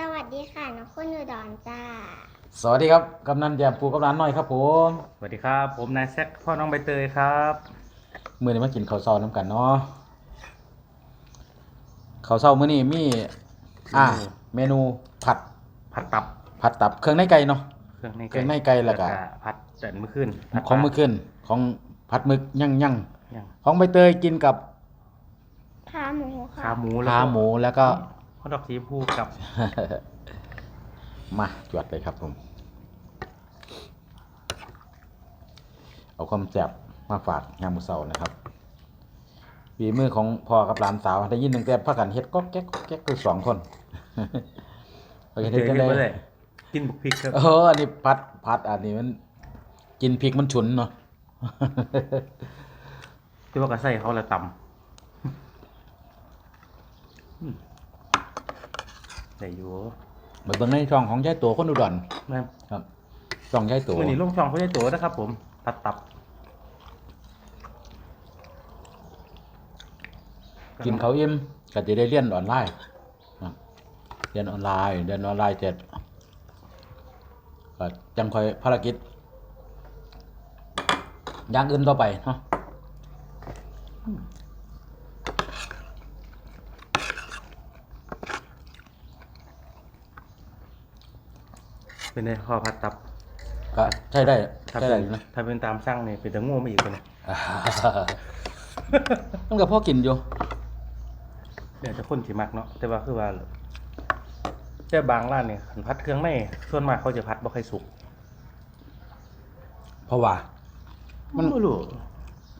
สวัสดีค่ะน้องคุณอุดรจ้า สวัสดีครับกำนันแยมปูกำนันน้อยครับผมสวัสดีครับ ผมนายแซคพ่อน้องใบเตยครับมื้อนี้มากินข้าวเช้าน้ำกันเนาะข้าวเช้ามื้อนี้มีอ่าเมนูผัดผัดตับผัดตับเครื่องในไก่เนาะเครื่องในเครื่องในไก่แล้วก็ผัดแต่เมื่อคืนผัดของมื้อขึ้นของผัดหมึกยั่งยั่งย่างของใบเตยกินกับขาหมูค่ะขาหมูขาหมูแล้วก็ ข้าวดอกสีชมพูกับ มาจวดเลยครับผม เอาความแซ่บมาฝากยามมื้อเช้านะครับฝีมือของพ่อกับหลานสาวได้ยินตั้งแต่พักกันเฮ็ดก็แก๊กก๊อกแก๊กคือสองคนไปเจเฮ็ดอกันกันได้เลยกินบุกพริกครับเอออันนี้พัดพัดอันนี้มัน กินพริกมันฉุนเนาะที่ว่ากระใส่เขาละตำอืม ได้อยู่เหมือนเบิ่งในช่องของยายตัวคนอุดรนะครับครับช่องยายตัววันนี้ลงช่องเขาได้ตัวนะครับ ผมผัดตับกินเขาวอิ่มก็จะได้เรียนออนไลน์ครับเรียนออนไลน์เรียนออนไลน์เสร็จก็จังคอยภารกิจอย่างอื่นต่อไปเนาะ เป็นในข้อผัดตับก็ใช้ได้ถ้าใช้เป็ได้นอยู่นะถ้าเป็นตามสั่งเนี่ยเป็นตะโง่มาอีกคนเนี่ยมันก็พอกินอยู่เดี๋ยวจะคนสิมักเนาะแต่ว่าคือว่าแต่บางร้านเนี่ยขันพัดเครื่องในส่วนมากเขาจะพัดบ่ค่อยสุกเพราะว่า มัมันนไม่รู้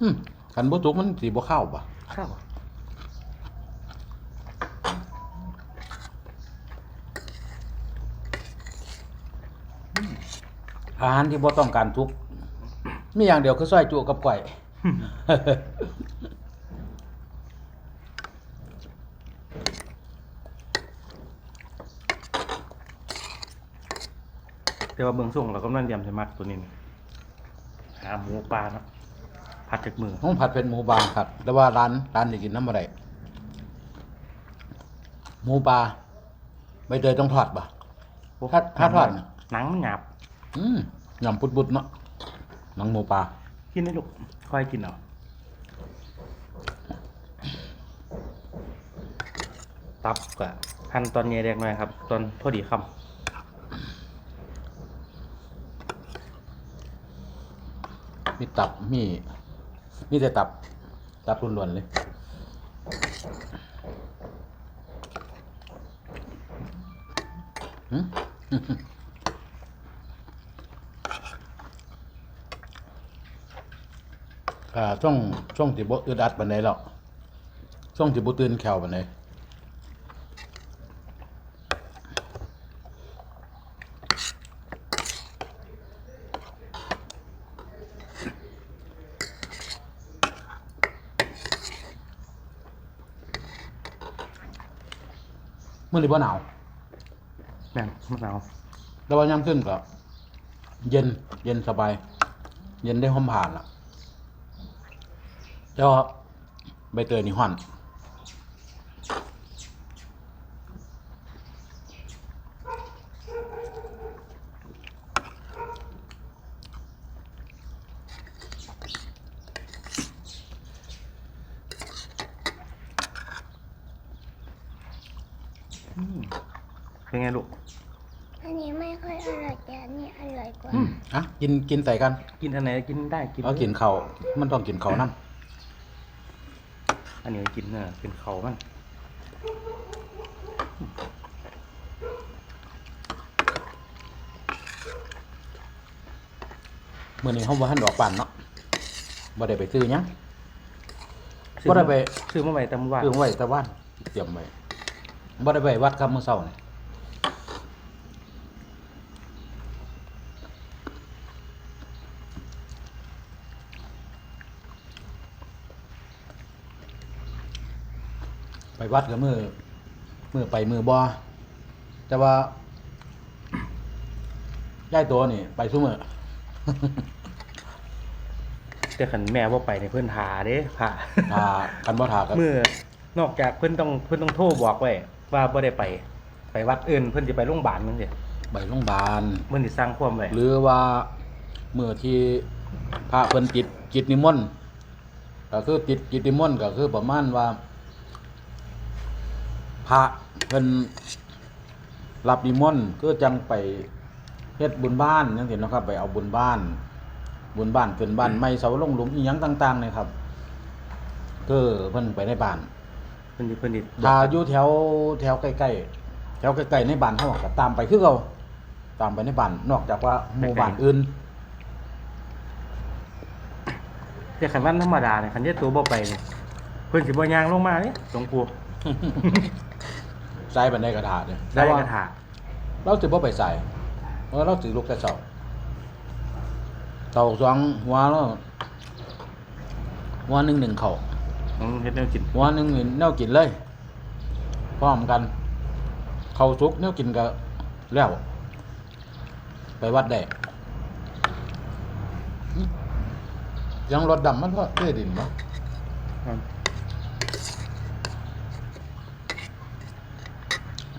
อืมคันบ่สุกมันสิบ่เข้าบ่ข้าวอาหารที่บ่ต้องการทุกมีอย่างเดียวคือซอยจุกับก้อยแต่ว่าเบื้องส่งเราก็นั่นยำใช่มักตัวนี้นี่หาหมูปลาเนาะผัดจากมือห้องผัดเป็นหมูบางครับ แต่ว่าร้านร้านนี้กินน้ำอะไรหมูปลาใบเตยต้องทอดป่ะถ้าถ้าทอดหนังมันหยาบ อืมยำปุดบุดๆเนาะหนังหมูปลากินได้ลูกค่อยกินเอาตับกะหั่นตอนใหญ่แดงหน่อยครับ ตอนพอดีคมีตับมีมีแต่ตับ ตับล้วนๆเลยหืม อ่าช่วงช่วงที่บ่อึดอัดปานใดแล้วช่วงที่บ่ตื่นแขวปานใดมื้อนี้บ่หนาวำแม่นมะนาวแต่ว่ายามขึ้นก็เย็นเย็นสบาย เย็นได้หอมผ่านล่ะ แล้วใบเตยนี่ฮ้อนเป็นไงลูก อันนี้ไม่ค่อยอร่อยแต่อันนี้อร่อยกว่าอืมอะ กินกินใส่กัน กินอันไหนกินได้กินเอากินเขาวมันต้องกินเขาวน้ อันนี้กินเนอะเป็นเขามันำมื่อนี้เขาบ่ทันดอกปั่นเนาะบ่ได้ไปซื้อหยังบ่ได้ไปซื้อมาไว้แตำว่าซื้อไว้แต่ว่านเตรียมไว้บ่ได้ไปวัดครับมื้อเช้านี่ ไปวัดกับมือมือไปมือบ่แต่ว่าย้ายตัวนี่ ไปซุมื้อแต่ขันแม่ว่าไปในเพื่อนทาเด้ผ่าถ้ากันบ่ถากันเมื่อนอกจากเพื่อนต้องเพื่อนต้องโทรบอกไว้ว่าบ่ได้ไป ไปวัดอื่นเพิ่นจะไปโรงพยาบาลนั่นสิไปโรงพยาบาลเพิ่นสิสร้างความไว้หรือว่าเมื่อที่พระเพิ่นจิตจิตนิมนต์ก็คือจิตจิตนิมนต์ก็คือประมาณว่า พระเพิ่นรับนิมนต์ก็จังไปเฮ็ดบุญบ้านจังซี่เนาะครับ ไปเอาบุญบ้าน บุญบ้านขึ้นบ้านใหม่เสาลงหลุมอีหยังต่างๆเนี่ยครับก็เพิ่นไปในบ้านเพิ่นสิเพิ่นสิถ้าอยู่แถวแถวใกล้ๆแถวใกล้ๆในบ้านเฮาก็ตามไปคือเก่าตามไปในบ้านนอกจากว่าหมู่บ้านอื่นแต่คันวันธรรมดาเนี่ยคันเยตัวบ่ไปเนี่ยเพิ่นสิบ่ย่างลงมาเด้หลวงปู่ ใส่บันไดกระดาษเนี่ยได้กระถาเราถือว่าไปใส่เพราะเราถือลูกแต่เสาเสาสองหัวแล้วหัวหนึ่งหนึ่งเข่าอืมเฮ็ดแนวกินหัวหนึ่งนี่แนวกินเลยพร้อมกัน เข่าสุกแนวกินก็แล้ว ไปวัดได้หึยังรถดำมันก็เท่ดินเนาะ อืม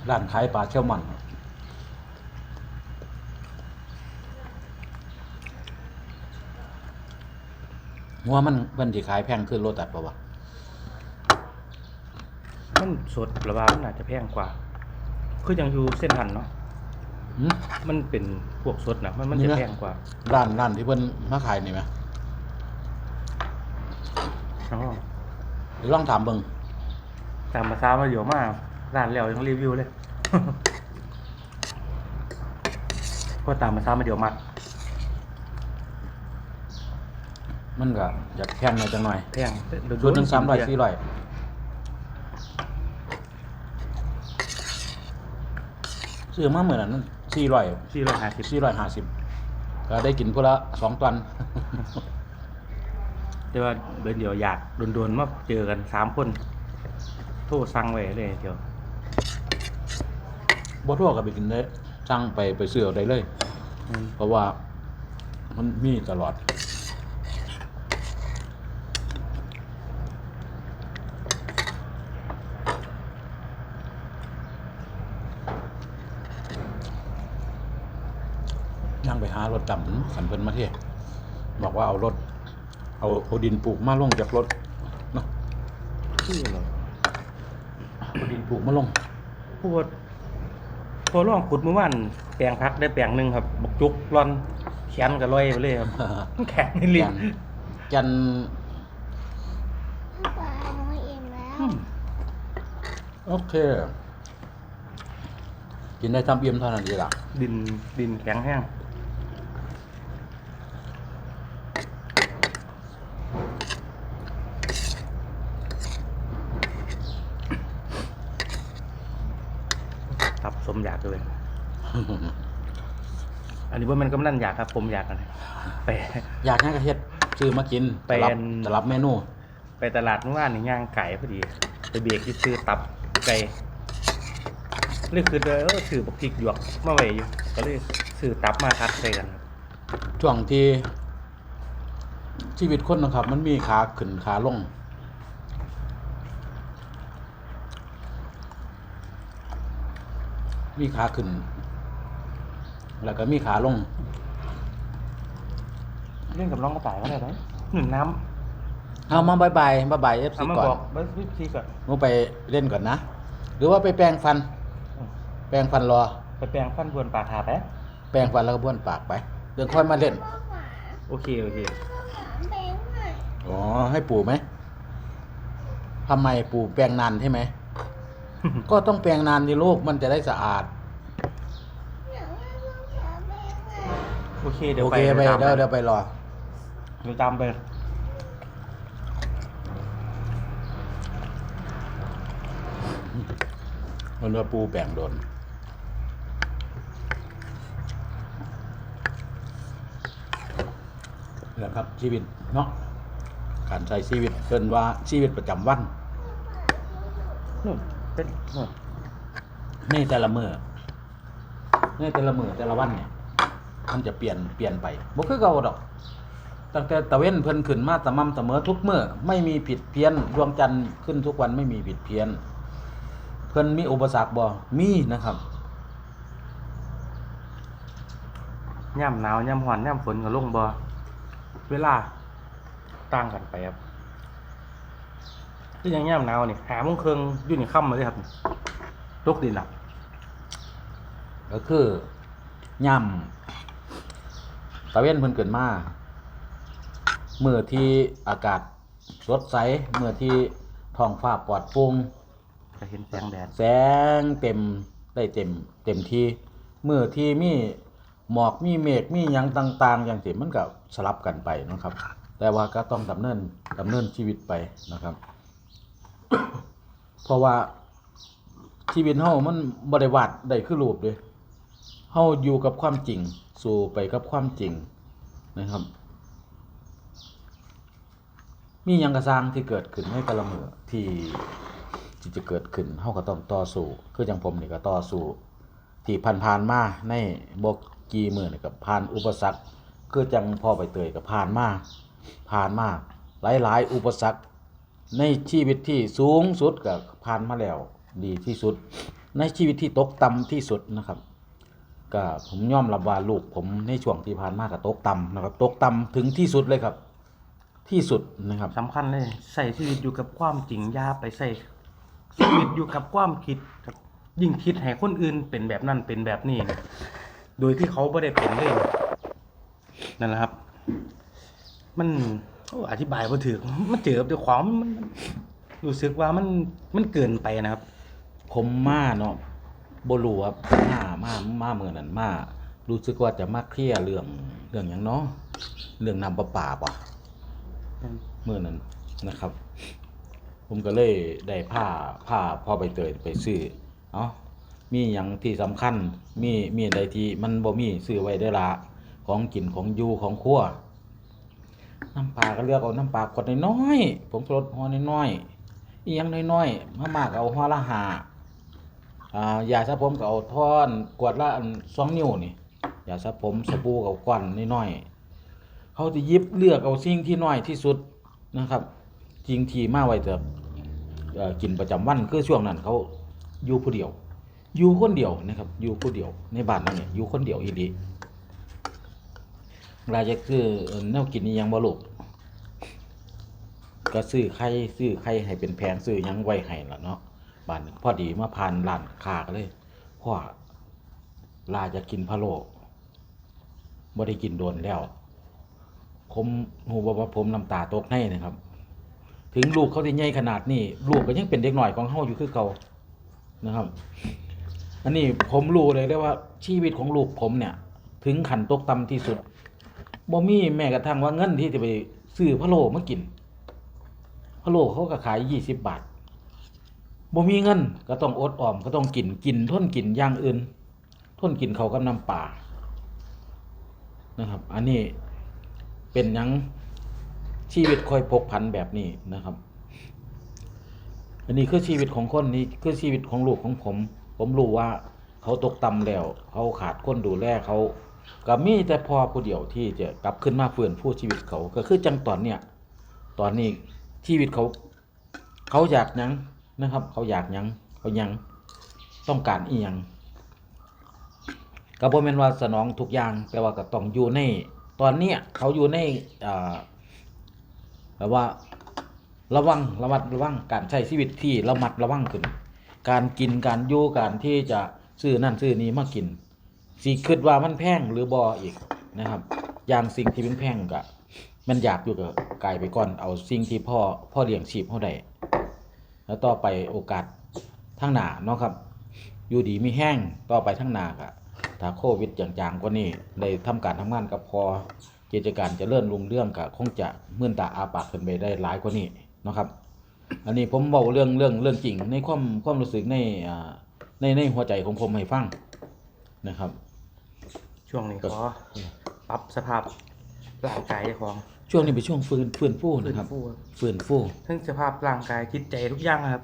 ร้านขายปลาเชี่ยวมันหัวมันเพิ่นสิขายแพงขึ้นโลตัดป่าวะมันสดระบามันน่าจะแพงกว่า คือยังอยู่เส้นทันเนาะหึมันเป็นพวกสดนะมันมันนี่จะนะแพงกว่าร้านร้านที่เพิ่นมาขายนี่ไหมอ๋อเดี๋ยวลองถามเบิ่งตามภาษามาเดี๋ยวมา ร้านแล้วยังรีวิวเลยก็ตามภาษามาเดี๋ยวมัด มันก็อยากแพงหน่อยจังหน่อยแพงเดี๋ยวชุดหนึ่งสามร้อยสี่ร้อยซื้อมาเหมือนนั้นสี่ร้อยสี่ร้อยห้าสิบสี่ร้อยห้าสิบก็ได้กินพละสองตันแต่ว่าเดี๋ยวเดี๋ยวอยากโดนๆมาเจอกันสามคน โทรสั่งไว้เลยเดี๋ยว บ่ทั่วก็ไปกินได้สั่งไปไปซื้อเอาได้เลย อืมเพราะว่ามันมีตลอดย่างไปหารถดำสันเพิ่นมาเที่ยบอกว่าเอารถ เอาเอาดินปลูกมาลงจากรถเนาะชื่ออะไรเอาดินปลูกมาลงพูดพ อลองขุดเมื่อวานแปลงพักได้แปลงหนึ่งครับบกจุกร่อนแขนก็ลอยไปเลยครับ แข็งในลิ้นจันปลาหนูอิ่มแล้วอืมโอเค กินได้ทำเอี่ยมเท่านั้นดีละดินดินแข็งแห้งครับสมอยากเลย อันนี้ว่ามันกำลังอยากครับ ผมอยากกันไป อยากให้กระเฮ็ดซื้อมากินไปจะรับอัน จะรับเมนู ไปตลาดเมื่อวานนี่ย่างไก่พอดี ไปเบียกที่ซื้อตับไก่เลยคือเออซื้อบักพริกหยวกมาไว้อยู่ก็เลยซื้อตับมาทัดใส่กันครับช่วงที่ชีวิตคนนะครับ มันมีขาขึ้นขาลง มีขาขึ้น แล้วก็มีขาลง เล่นกับน้องกระต่ายก็ได้ไหมหนึ่งน้เอามาบายบายบายบายเอฟำซีเอามาก่อนบอกเบสวิธีก่อนหนูไปเล่นก่อนนะ หรือว่าไปแปรงฟัน แปรงฟันรอ ไปแปลงฟันบวนปากหาไปแปรงฟันแล้วก็บ้วนปากไป เดี๋ยวค่อยมาเล่นป้าหมาโอเคโอเคถามแบงค์หน่อยอ๋อ ให้ปู่ไหมทำไมปู่แปรงนานใช่ไหม ก็ต้องแปรงนานดิลูกมันจะได้สะอาด อยากให้ลูกถามแบงค์หน่อย โอเคเดี๋ยวโอไปเคไปตามเดี๋ยวเดี๋ยวไปรอ เดี๋ยวตามไปมันว่าปูแปรงโดนนี่แหละครับชีวิตเนาะ การใช้ชีวิตเกินว่าชีวิตประจำวัน นู่นเป็นนู่นในแต่ละมือในแต่ละมือแต่ละวันเนี่ย มันจะเปลี่ยนเปลี่ยนไปบ่คือเก่าดอก ตั้งแต่ตะเว้นเพิ่นขึ้นมาสม่ำเสมอทุกมื้อไม่มีผิดเพี้ยนดวงจันทร์ขึ้นทุกวันไม่มีผิดเพี้ยนคพิ่นมีอุปสรรคบ่มีนะครับย่ำหนาวย่ำหอนย่ำฝนก็ลงบ่เวลาต่างกันไปครับที่ยังย่ำหนาวนี่หาโมงครึ่งอยู่นี่ค่ำมาเลยครับตกดินอะก็คือย่ำ ตะเวนเพิ่นเกิดมาเมื่อที่อากาศสดใสเมื่อที่ท้องฟ้าปลอดโปร่งจะเห็นแสงแดดแสงเต็มได้เต็ม เต็มที่เมื่อที่มีหมอกมีเมฆมีหยังต่าง ๆ อย่างที่มันก็สลับกันไปเนาะครับ แต่ว่าก็ต้องดำเนินดำเนินชีวิตไปนะครับ เพราะว่าชีวิตเฮามันบ่ได้วาดได้คือรูปเด้เฮาอยู่กับความจริง สู่ไปกับความจริงนะครับ มียังกระสร้างที่เกิดขึ้นในแต่ละมือที่ที่จะเกิดขึ้นเฮาก็ต้องต่อสู้คือจังผมนี่ก็ต่อสู้ที่ผ่านๆมาในบ่กี่มือนี่ก็ผ่านอุปสรรคคือจังพ่อไปเตยก็ผ่านมาผ่านมาหลายๆ อุปสรรคในชีวิตที่สูงสุดก็ผ่านมาแล้วดีที่สุด ในชีวิตที่ตกต่ำที่สุดนะครับ ก็ผมยอมรับว่าลูกผมในช่วงที่ผ่านมาก็ตกต่ำนะครับตกต่ำถึงที่สุดเลยครับ ที่สุดนะครับ สำคัญเลยใส่ชีวิตอยู่กับความจริงอย่าไปใส่ชีวิตอยู่กับความคิดครับ ยิ่งคิดให้คนอื่นเป็นแบบนั้นเป็นแบบนี้นะโดยที่เขาไม่ได้เป็นเลยนั่นแหละครับ มันโอ้อธิบายบ่ถึงมันเจอกับเจ้าของมันมันมันรู้สึกว่ามันมันเกินไปนะครับ ผมมาเนาะ บรู้ว่ามามามาเมื่อนั้นมา รู้สึกว่าจะมาเคลียร์เรื่องเรื่องหยังเนาะเรื่องน้ำประปาป่ะเมื่อนั้นนะครับ ผมก็เลยได้ผ้าผ้าพ่อใบเตยไปซื้อเนาะมีหยังที่สำคัญมีมีอะไรที่มันบ่มีซื้อไว้ได้ละของกินของยูของครัวน้ำปลาก็เลือกเอาน้ำปลาขวดน้อยๆผมรสห่อน้อยๆอีหยังน้อยๆมามากเอาห่อละห้า อ่ายาสระผมก็เอาท่อนกวดละสองนิ้วนี่ยาสระผมสบู่กับก้อนน้อยๆเขาจะยิบเลือกเอาสิ่งที่น้อยที่สุดนะครับ จริงทีมาไว้จะเอ่อกินประจำวันคือช่วงนั้นเขาอยู่ผู้เดียว อยู่คนเดียวนะครับ อยู่ผู้เดียวในบ้านนั่นเนี่ยอยู่คนเดียวอีหลีรายจะคือเนแนวกินนี่ยังบ่ลูกก็ซื้อไข่ซื้อไข่ให้เป็นแพงซื้อยังไว้ให้ล่ะเนาะ บ้านพอดีมาผ่านร้านคาก็เลยพ่อลาจะกินพะโล้บ่ได้กินโดนแล้ว ผมหูว่าว่าผมน้ำตาตกในนะครับ ถึงลูกเขาได้ใหญ่ขนาดนี้ลูกก็ยังเป็นเด็กหน่อยของเฮาอยู่คือเก่านะครับ อันนี้ผมรู้เลยได้ว่าชีวิตของลูกผมเนี่ย ถึงขันตกต่ำที่สุดบ่มีแม้กระทั่งว่าเงินที่จะไปซื้อพะโล้มากินพะโล้เขาก็ขายยี่สิบบาท บ่มีเงินก็ต้องอดออมก็ต้องกินกินทนกินอย่างอื่นทนกินเขากับน้ำปลานะครับ อันนี้เป็นยังชีวิตค่อยพกผันแบบนี้นะครับ อันนี้คือชีวิตของคนนี้คือชีวิตของลูกของผม ผมรู้ว่าเขาตกต่ำแล้ว เขาขาดคนดูแลเขาก็มีแต่พอผู้เดียวที่จะกลับขึ้นมาฟื้นฟูชีวิตเขาก็คือจังตอนเนี้ยตอนนี้ชีวิตเขา เขาอยากยัง นะครับ เขาอยากยังเขายังต้องการอีหยังก็บ่แม่นว่าสนองทุกอย่างแต่ว่าก็ต้องอยู่ใน ตอนเนี้ยเขาอยู่ในอ่าแบบว่าระวังระมัดระวังการใช้ชีวิตที่ระมัดระวังขึ้น การกินการอยู่การที่จะซื้อนั่นซื้อนี้มากินสิคิดว่ามันแพงหรือบ่อีกนะครับ อย่างสิ่งที่เป็นแพงก็มันอยากอยู่กับกายไปก่อนเอาสิ่งที่พ่อพ่อเลี้ยงชีพเฮาได้ แล้วต่อไปโอกาสทั้งหน้าเนาะครับ อยู่ดีมีแห้งต่อไปทั้งหน้าก็ถ้าโควิดอย่างจางกว่านี้ได้ทำการทำงานกับพอกิจการเจะเลื่อนลุงเรื่องก็คงจะมื่นตาอาปากขึ้นไปได้หลายกว่านี้เนาะครับ อันนี้ผมเบาเรื่องเรื่องเรื่องจริง ในความความรู้สึกในอ่าในในหัวใจของผมให้ฟังนะครับ ช่วงนี้ขอปรับสภาพร่างกายเจ้าของ ช่วงนี้เป็นช่วงฟื้นฟื้นฟูฟื้นะนครับ ฟูฟื้นฟูทั้งสภาพร่างกายจิตใจทุกอย่างนะครับ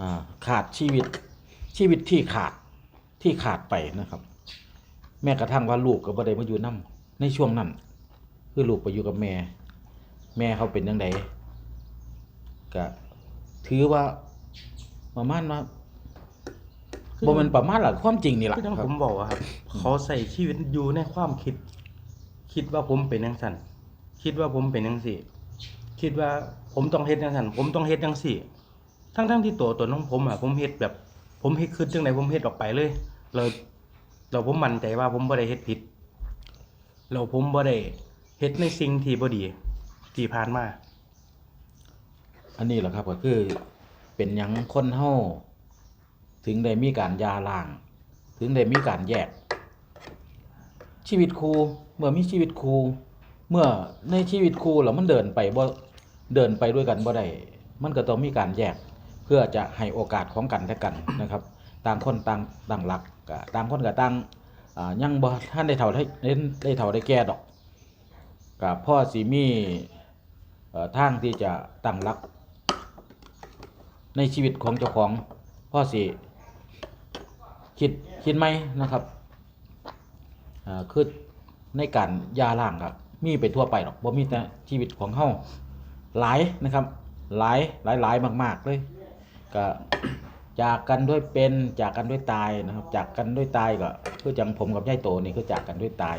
อ่าขาดชีวิตชีวิตที่ขาดที่ขาดไปนะครับ แม้กระทั่งว่าลูกก็บ่ได้มาอยู่นํในช่วงนั้นคือลูกไปอยู่กับแม่ แม่เขาเป็นยังไงก็ถือว่าประมาณว่าบ่แม่นประมาณหลักความจริงนี่ล่ะก็ต้องครัผบ มบอกว่าครับ เขาใส่ชีวิตอยู่ในความคิด คิดว่าผมเป็นจังซั่น คิดว่าผมเป็นจังซี่คิดว่าผมต้องเฮ็ดจังซั่นผมต้องเฮ็ดจังซี่ ทั้งๆที่ตัวตัวนของผมอะผมเฮ็ดแบบ ผมเฮ็ดคือจังไดผมเฮ็ดออกไปเลยแล้วแล้วผมมั่นใจว่าผมบ่ได้เฮ็ดผิดแล้วผมบ่ได้เฮ็ดในสิ่งที่บ่ดีที่ผ่านมาอันนี้แหละครับก็คือเป็นหยังคนเฮาถึงได้มีการยาล้าง ถึงได้มีการแยก ชีวิตครูเมื่อมีชีวิตครู เมื่อในชีวิตครูแล้วมันเดินไปบ่เดินไปด้วยกันบ่ได้มันก็ต้องมีการแยกเพื่อจะให้โอกาสของกันและกันนะครับ ต่างคนต่างต่างหลักก็ต่างคนก็ต่างอ่ายังบ่ท่านได้เท่าได้ได้เท่าได้แก่ดอกก็พ่อสิมีเอ่อทางที่จะตั้งหลัก ในชีวิตของเจ้าของพ่อสิคิดคิดไหมนะครับอ่าคือในการยาล่างครับ มีไปทั่วไปหรอกบ่มีแต่ชีวิตของเฮาหลายนะครับ หลายหลายหลายมาก ๆ เลยก็จากกันด้วยเป็นจากกันด้วยตายนะครับ จากกันด้วยตายก็คือจังผมกับยายโตนี่คือจากกันด้วยตาย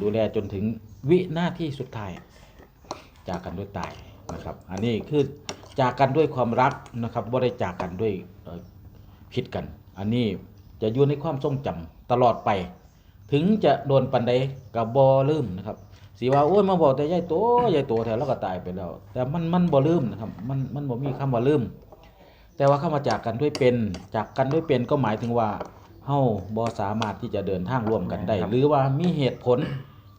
ดูแลจนถึงวิหน้าที่สุดท้าย จากกันด้วยตายนะครับ อันนี้คือจากกันด้วยความรักนะครับบ่าได้จากกันด้วยผิดกัน อันนี้จะอยู่ในความทรงจำตลอดไป ถึงจะโดนปันใดกับบอลืมนะครับสีว่าโอ้ยมาบอกแต่ยายโตยายโตแถวแล้วก็ตายไปแล้ว แต่มันมันบ่ลืมนะครับ มันมันบ่มีคำว่าลืม แต่ว่าเข้ามาจากกันด้วยเป็น จากกันด้วยเป็นก็หมายถึงว่าเฮาบ่สามารถที่จะเดินทางร่วมกันได้ครับหรือว่ามีเหตุผล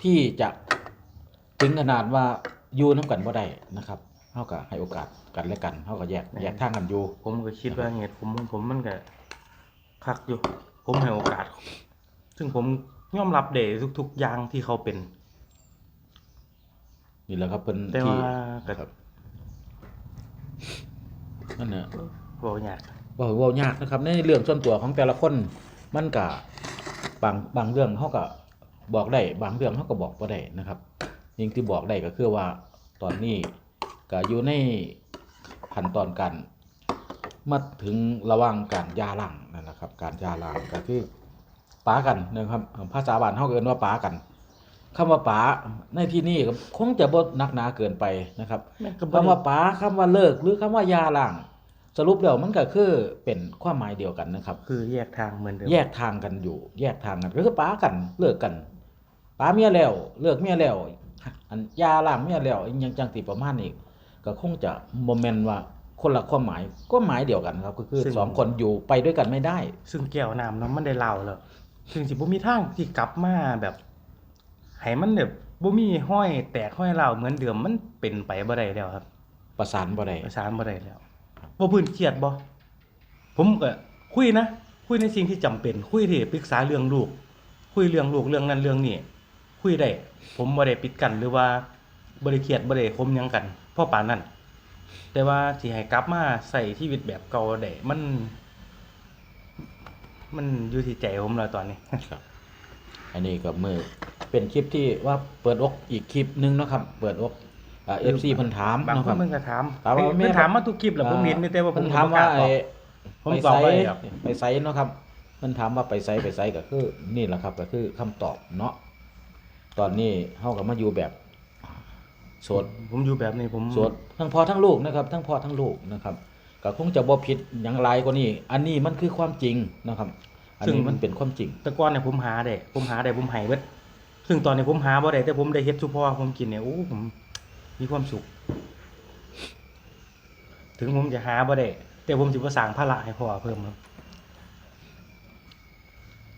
ที่จะถึงขนาดว่าอยู่น้ากันบ่ได้นะครับเฮาก็ให้โอกาสกันและกันเฮาก็แยกแยกทางกันอยู่ ผมก็คิดว่าเหตุผมของผมมันก็คักอยู่ ผมให้โอกาส ซึ่งผม ยอมรับเดทุกๆอย่างที่เขาเป็น นี่แหละครับเป็นแต่ที่ว่าก็ครับนั่นน่ะบอกยากเว่าเว่ายากนะครับ ในเรื่องส่วนตัวของแต่ละคนมันก็บางบางเรื่องเขาก็บอกได้ บางเรื่องเขาก็บอกบ่ได้นะครับยิ่งที่บอกได้ก็คือว่าตอนนี้ก็อยู่ในขั้นตอนการมาถึงระหว่างการยาล้างนั่นแหละครับ การยาล้างก็คือ ป้ากันนะครับภาษาบ้านเขาเอิ้นว่าป้ากันคำว่าป้าในที่นี้ก็คงจะบ่หนักหนาเกินไปนะครับแม่งก็บ่คำได้ว่าป๋าคำว่าเลิกหรือคำว่ายาล้าง สรุปแล้วมันก็คือเป็นความหมายเดียวกันนะครับ คือแยกทางเหมือนเดิมแยกทางกันอยู่ แยกทางกันก็คือป๋ากันเลิกกันป๋าเมียแล้วเลิกเมียแล้วอันยาล้างเมียแล้วอิหยังจังติประมาณนี้ก็คงจะโมเมนต์ว่าคนละความหมายก็หมายเดียวกันครับ ก็คือสองคนอยู่ไปด้วยกันไม่ได้ ซึ่งแก้วน้ำเนาะมันได้เล่าแล้ว ซึ่งสิบ่มีทางที่กลับมาแบบให้มันแบบบ่มีห้อยแตกห้อยเล่าเหมือนเดิมมันเป็นไปบ่ได้แล้วครับ ประสานบ่ได้ ประสานบ่ได้แล้วบ่พื้นเครียดบ่ผมก็คุยนะ คุยในสิ่งที่จำเป็น คุยที่ปรึกษาเรื่องลูก คุยเรื่องลูกเรื่องนั้นเรื่องนี้คุยได้ ผมบ่ได้ปิดกันหรือว่าบ่ได้เครียดบ่ได้คมหยังกันเพราะปานนั้นแต่ว่าสิให้กลับมาใส่ชีวิตแบบเก่าได้มัน มันอยู่ที่ใจผมแล้วตอนนี้ครับ อันนี้ก็มือเป็นคลิปที่ว่าเปิดอกอีกคลิปหนึงเนาะครับเปิดอกเอฟซีเพิ่นถามบางเนาะคครันบเพิ่นก็ถามถามว่าแม่ เพิ่นถามมาทุกคลิปแหล้วผมเห็นมีแต่ว่าผมเพิ่นถามว่าบ่กล้ไอ้ตอบผมไปตอบไซไปครับ ไปไซเนาะครับมันถามว่าไปไซไปไซก็คือ นี่แหละครับ ก็คือคำตอบเนาะตอนนี้เฮาก็มาอยู่แบบโสด ผมอยู่แบบนี้ผมโสดทั้งพ่อทั้งลูกนะครับ ทั้งพ่อทั้งลูกนะครับ ก็คงจะบ่ผิดหยังหลายกว่านี้อันนี้มันคือความจริงนะครับ อันนี้มันเป็นความจริง แต่ก่อนเนี่ยผมหาได้ผมหาได้ผมให้เบิดซึ่งตอนนี้ผมหาบ่ได้แต่ผมได้เฮ็ดซุพ่อผมกินเนี่ยโอ้ผมมีความสุข ถึงผมจะหาบ่ได้แต่ผมสิบ่สร้างภาระให้พ่อเพิ่มครับ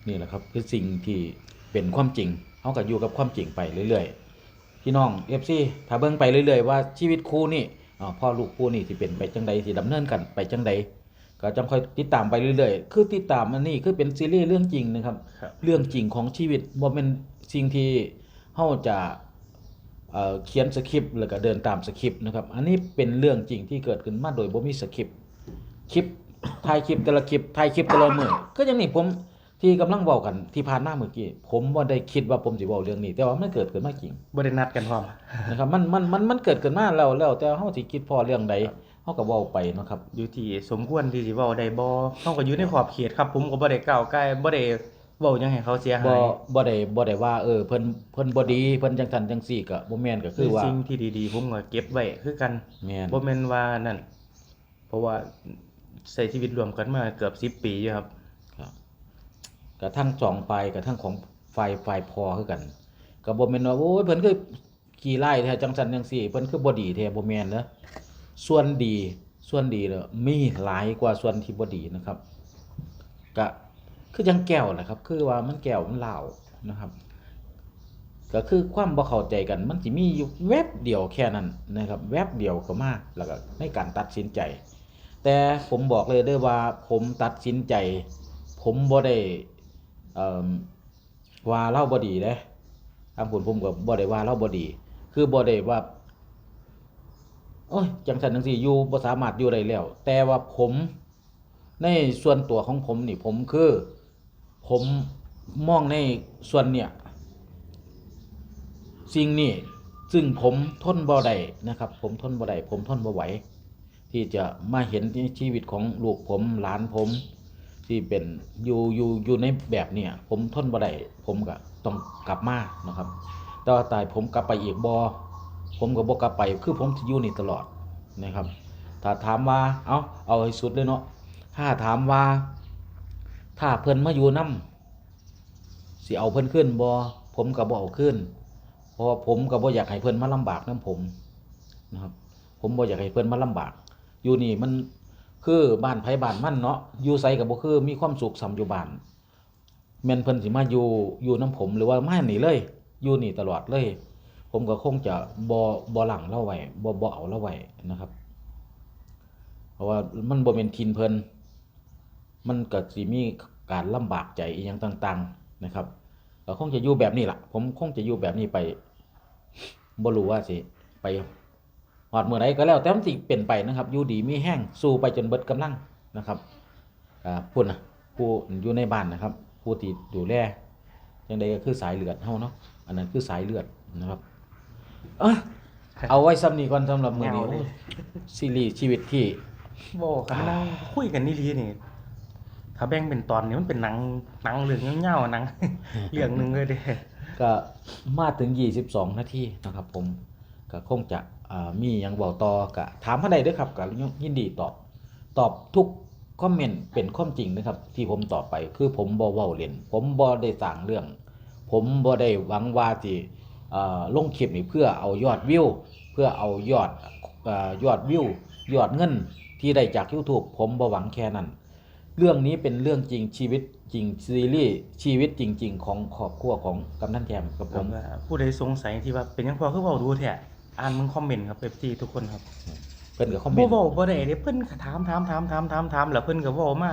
นี่แหละครับคือสิ่งที่เป็นความจริงเขาก็อยู่กับความจริงไปเรื่อยๆพี่น้องเอฟซีถ้าเบิ่งไปเรื่อยๆว่าชีวิตคู่นี่ อ่าพ่อลูกคู่นี่สิเป็นไปจังใดสิดำเนินกันไปจังใดก็จำค่อยติดตามไปเรื่อยๆ คือติดตามอันนี้คือเป็นซีรีส์เรื่องจริงนะครับครับเรื่องจริงของชีวิตบ่เป็นสิ่งที่เฮาจะเอ่อเขียนสคริปต์แล้วก็เดินตามสคริปต์นะครับ อันนี้เป็นเรื่องจริงที่เกิดขึ้นมาโดยบ่มีสคริปต์คลิปถ่ายคลิปแต่ละคลิปถ่ายคลิปแต่ละมื้อก็อย่างนี้ผม ที่กำลังเว้ากันที่ผ่านมาเมื่อกี้ผมบ่ได้คิดว่าผมสิเว้าเรื่องนี้ แต่ว่ามันเกิดขึ้นมาจริงบ่ได้นัดกันพร้อม นะครับมันมันมันมันเกิดขึ้นมาแล้วแล้วแต่เฮาสิคิดพอเรื่องใดเฮาก็เว้าไปเนาะครับ อยู่ที่สมควรที่สิเว้าได้บ่เฮาก็อยู่ในขอบเขตครับ ผมก็บ่ได้ก้าวไก่บ่ได้เว้าหยังให้เขาเสียหาบ่ยบ่ได้บ่ได้ว่าเออเพิ่นเพิ่นบ่ดีเพิ่นจังซั่นจังซี่ก็บ่แม่นก็คือว่าสิ่งที่ดีๆ ผมก็เก็บไว้คือกันแม่นบ่แม่นว่านั่นเพราะว่าใช้ชีวิตรวมกันมาเกือบ10ปีอยู่ครับครับ กระทั่งสองฝ่ายกระทั่งของฝ่ายฝ่ายพอคือกันก็บ่แมนว่าโอ้ยเพิ่นคือขี้ไล่แท้จังซั่นจังซี่เพิ่นคือบ่ดีแท้บ่แมนเด้อส่วนดีส่วนดีเด้อมีหลายกว่าส่วนที่บ่ดีนะครับก็คือจังแก้วแหละครับ คือว่ามันแก้วมันเหล้านะครับก็คือความบ่เข้าใจกันมันสิมีอยู่แวบเดียวแค่นั้นนะครับ แวบเดียวก็มากแล้วก็ในการตัดสินใจ แต่ผมบอกเลยเด้อว่าผมตัดสินใจ ผมบ่ได้ ว่าเล่าบ่ดีเด้ทางผมผมก็บ่ได้ว่าเล่าบ่ดี คือบ่ได้ว่าโอ้ยจังซั่นจังซี่อยู่บ่สามารถอยู่ได้แล้ว แต่ว่าผมในส่วนตัวของผมนี่ผมคือ ผมมองในส่วนเนี่ย สิ่งนี้ซึ่งผมทนบ่ได้นะครับ ผมทนบ่ได้ผมทนบ่ไหวที่จะมาเห็นชีวิตของลูกผมหลานผม ที่เป็นอยู่อยู่อยู่ในแบบเนี้ยผมทนบ่ได้ผมก็ต้องกลับมานะครับ แต่ว่าตายผมกลับไปอีกบอผมก็บ่กลับไป คือผมจะอยู่นี่ตลอดนะครับ ถ้าถามว่าเอาเอาให้สุดเลยเนาะถ้าถามว่า ถ้าเพิ่นมาอยู่นํสิเอาเพิ่นขึ้นบ่ผมก็บ่เอาขึ้น เพราะผมก็บ่อยากให้เพิ่นมาลำบากนํผมนะครับ ผมบ่อยากให้เพิ่นมาลำบาก อยู่นี่มัน คือบ้านไผบ้านมั่นเนาะอยู่ไสก็บ่คือมีความสุขสำอยู่บ้านแม่นเพิ่นสิมาอยู่อยู่นํผมหรือว่ามานี่เลย อยู่นี่ตลอดเลย ผมก็คงจะบ่บ่หลังเล่าไว้บ่บ่เอาเล่าไว้นะครับ เพราะว่ามันบ่แม่นทินเพิ่นมันก็สิมีการลำบากใจอีหยังต่าง ๆนะครับก็คงจะอยู่แบบนี้ล่ะ ผมคงจะอยู่แบบนี้ไปบ่รู้ว่าสิไป หอดเมื่อไรก็แล้วแต่มันสิเป็นไปนะครับอยู่ดีมีแห้งสู้ไปจนเบิดกำลังนะครับอ่าพูดนะผู้อยู่ในบ้านนะครับ ผู้ที่ดูแลยังใดก็คือสายเลือดเฮาเนาะอันนั้นคือสายเลือดนะครับเอ้ยเอาไว้ซ้ำนี้ก่อนสำหรับมื้อนี้ยาวเลยโอ้ยซีรีส์ชีวิตที่บ่ครับนั่งคุยกันนี่ลีนี่ถ้าแบ่งเป็นตอนนี่มันเป็นหนังหนังเรื่องยาวๆหนังเรื่องหนึงเลยเด้ก็มาถึง 22 นาทีนะครับผมก็คงจะอ่า มีหยังเว้าต่อก็ถามเฮาได้เด้อครับก็ยินดีตอบตอบทุกคอมเมนต์เป็นความจริงนะครับ ที่ผมตอบไปคือผมบ่เว้าเล่นผมบ่ได้สร้างเรื่อง ผมบ่ได้หวังว่าสิเอ่ลงคลิปนี่เพื่อเอายอดวิวเพื่อเอายอดอยอดวิวยอดเงินที่ได้จาก YouTube ผมบ่หวังแค่นั้น เรื่องนี้เป็นเรื่องจริงชีวิตจริงซีรีส์ชีวิตจริง ๆ ของครอบครัวของกำนันแจมกับผมผู้ใดสงสัยที่ว่าเป็นยังพอคือเว้าดูแท้ อ่านมึงคอมเมนต์ครับ FC ทุกคนครับเพิ่นก็คอมเมบ่นต์เว้าบ่ได้เด้เพิ่นก็ถามถามถามถามถามถามแล้วเพิ่นก็เว้ามา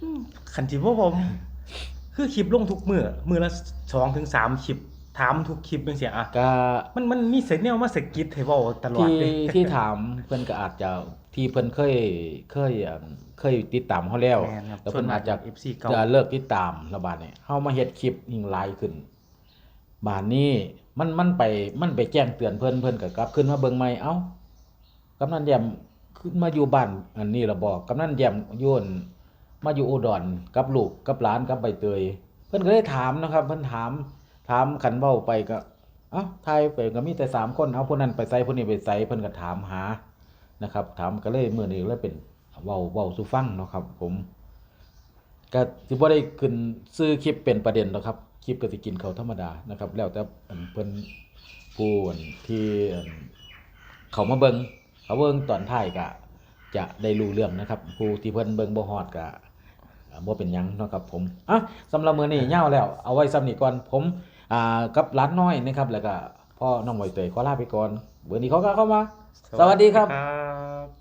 อืมคันสิบ่เว้าคือคลิปลงทุกมื้อมื้อละ2ถึง3คลิปถามทุกคลิปจังซี่อะก็มันมันมีเสียงแนวมาสะกิดให้เว้าตลอดที่เด้ ที่ถามเพิ่นก็อาจจะที่เพิ่นเคยเคยเอิ่มเคยติดตามเฮาแล้วแม่นครับแล้วเพิ่นอาจจะส่วนมาก FC เก่าจะเลิกติดตามแล้วบาดนี้เฮามาเฮ็ดคลิปยิ่งหลายขึ้น บาดนี้ มันมันไปมันไปแจ้งเตือนเพิ่อนเพิ่อนก็กลับ ขึ้นมาเบิ่งใหม่เอ้ากำนันแยมขึ้นมาอยู่บ้านอันนี้ละบอกกำนันแยมยู่นมาอยู่อุดรกับลูกกับหลานกับใบเตย เพิ่อนก็เลยถามนะครับ เพิ่อนถามถามขันเว้าไปก็เอ้าทายไปก็มีแต่สามคนเอาผู้นั้นไปใส่ผู้นี้ไปใส่เพิ่อนก็ถามหานะครับ ถามก็เลยเมื้อนี้เลยเป็นเว้าเว้าสู่ฟังเนาะครับ ผมก็สิบ่าได้ขึ้นซื้อคลิปเป็นประเด็นหรอกครับ คลิปก็สิกินเขาธรรมดานะครับ แล้วแต่เพิ่นผู้อันที่เขามาเบิงเขาเบิงตอนท้ายก็จะได้รู้เรื่องนะครับผู้ที่เพิ่นเบิ่งบ่ฮอดก็อ่าบ่เป็นยังนะครับผมอะสำหรับมื้อนี้ยาวแล้วเอาไว้ซ้ำนี้ก่อนผมอ่ากับหลานน้อยนะครับ แล้วก็พ่อน้องหมวยเตยขอลาไปก่อนมื้อนี้เขาก็เข้ามา สวัสดีครับครับ